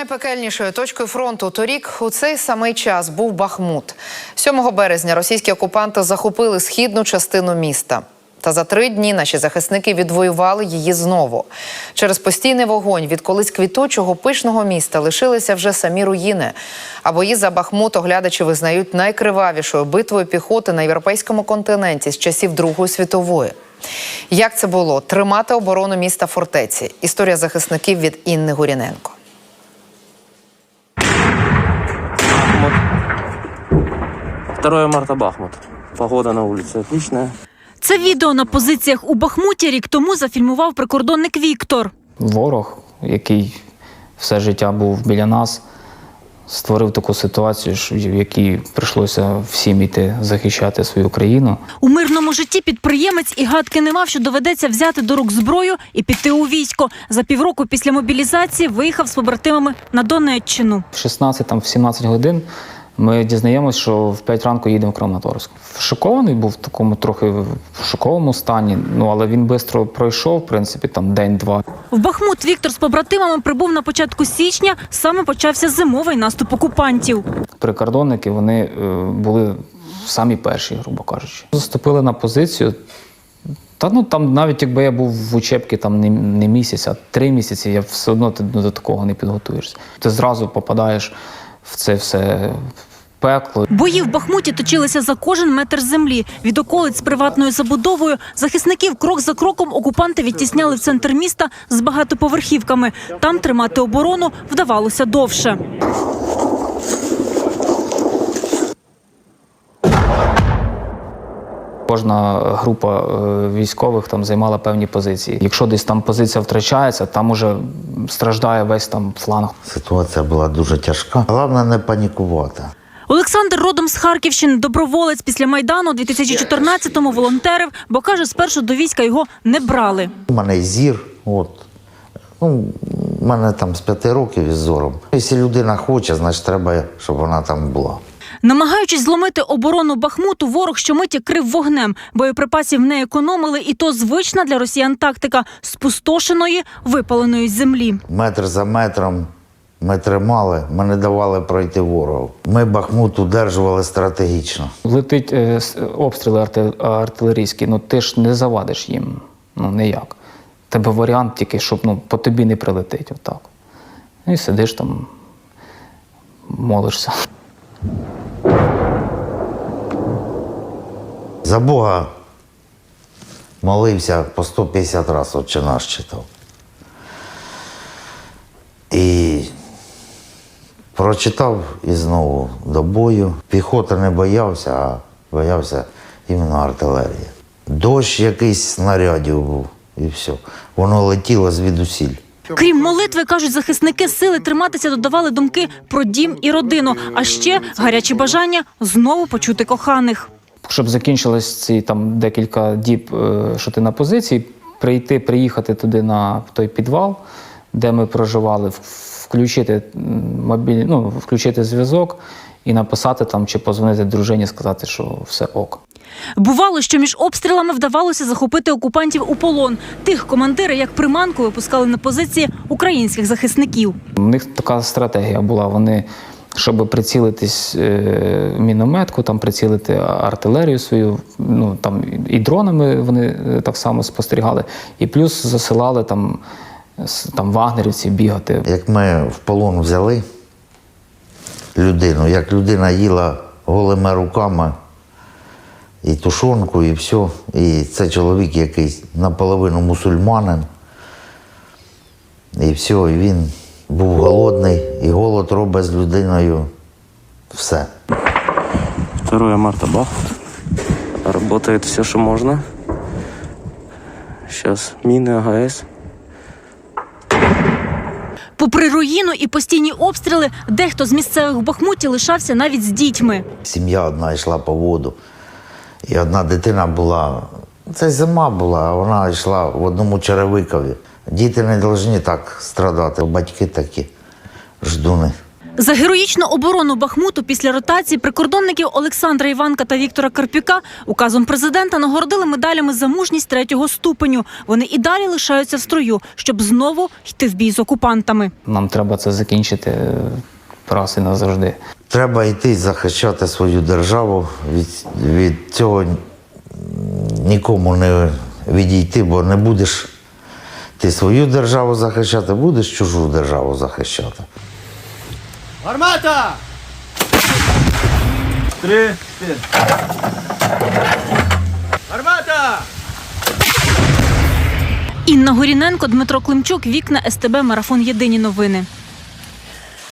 Найпекельнішою точкою фронту торік у цей самий час був Бахмут. 7 березня російські окупанти захопили східну частину міста. Та за три дні наші захисники відвоювали її знову. Через постійний вогонь від колись квітучого пишного міста лишилися вже самі руїни. А бої за Бахмут оглядачі визнають найкривавішою битвою піхоти на європейському континенті з часів Другої світової. Як це було тримати оборону міста фортеці? Історія захисників від Інни Гуріненко. 2 марта Бахмут. Погода на улице отличная. Це відео на позиціях у Бахмуті рік тому зафільмував прикордонник Віктор. ворог, який все життя був біля нас, створив таку ситуацію, в якій прийшлося всім іти захищати свою країну. У мирному житті підприємець і гадки не мав, що доведеться взяти до рук зброю і піти у військо. За півроку після мобілізації виїхав з побратимами на Донеччину. В 16 там, в 17 годин ми дізнаємось, що в 5 ранку їдемо в Краматорськ. Шокований був в такому трохи в шоковому стані, ну але він швидко пройшов, в принципі, там день-два. В Бахмут Віктор з побратимами прибув на початку січня. Саме почався зимовий наступ окупантів. Прикордонники вони е, були самі перші, грубо кажучи. Заступили на позицію. Та ну там навіть якби я був в учебці там не, не місяць, а три місяці, я все одно ти до такого не підготуєшся. Ти зразу попадаєш в це все пекло. Бої в Бахмуті точилися за кожен метр землі. Від околиць з приватною забудовою захисників крок за кроком окупанти відтісняли в центр міста з багатоповерхівками. Там тримати оборону вдавалося довше. Кожна група е, військових там займала певні позиції. Якщо десь там позиція втрачається, там уже страждає весь там фланг. Ситуація була дуже тяжка. Головне не панікувати. Олександр родом з Харківщини, доброволець після майдану у 2014-му волонтерив, бо каже, спершу до війська його не брали. У мене зір, от. Ну, у мене там з п'яти років із зором. Якщо людина хоче, значить треба, щоб вона там була. Намагаючись зломити оборону Бахмуту, ворог щомиті крив вогнем. Боєприпасів не економили, і то звична для росіян тактика спустошеної, випаленої землі. Метр за метром ми тримали, ми не давали пройти ворогу. Ми Бахмут удержували стратегічно. Летить е, обстріли артилерійські, ну ти ж не завадиш їм. Ну ніяк. Тебе варіант тільки, щоб ну, по тобі не прилетить отак. І сидиш там, молишся. За Бога молився по 150 разів, отче наш читав. І прочитав і знову до бою. Піхота не боявся, а боявся іменно артилерія. Дощ якийсь снарядів був, і все. Воно летіло звідусіль. Крім молитви, кажуть захисники, сили триматися додавали думки про дім і родину, а ще гарячі бажання знову почути коханих. Щоб закінчились ці там декілька діб, е, що ти на позиції, прийти, приїхати туди на той підвал, де ми проживали, включити мобіль, ну, включити зв'язок і написати там чи позвонити дружині, сказати, що все ок. Бувало, що між обстрілами вдавалося захопити окупантів у полон. Тих командири, як приманку, випускали на позиції українських захисників. У них така стратегія була. Вони, щоб прицілитись е, мінометку, там прицілити артилерію свою, ну там і дронами вони е, так само спостерігали, і плюс засилали там, там вагнерівці бігати. Як ми в полон взяли людину, як людина їла голими руками і тушонку, і все. І це чоловік якийсь наполовину мусульманин. І все, і він був голодний, і голод робить з людиною все. 2 марта Бахмут. Работает все, что можно. Сейчас мины, АГС. Попри руїну і постійні обстріли, дехто з місцевих в Бахмуті лишався навіть з дітьми. Сім'я одна йшла по воду. І одна дитина була, це зима була, а вона йшла в одному черевикові. Діти не повинні так страдати, батьки такі ждуни. За героїчну оборону Бахмуту після ротації прикордонників Олександра Іванка та Віктора Карпюка указом президента нагородили медалями за мужність третього ступеню. Вони і далі лишаються в строю, щоб знову йти в бій з окупантами. Нам треба це закінчити е, раз і назавжди. Треба йти захищати свою державу. Від, від цього нікому не відійти, бо не будеш ти свою державу захищати, будеш чужу державу захищати. Гармата! Три, чотири. Гармата! Інна Горіненко, Дмитро Климчук, вікна СТБ, марафон Єдині новини.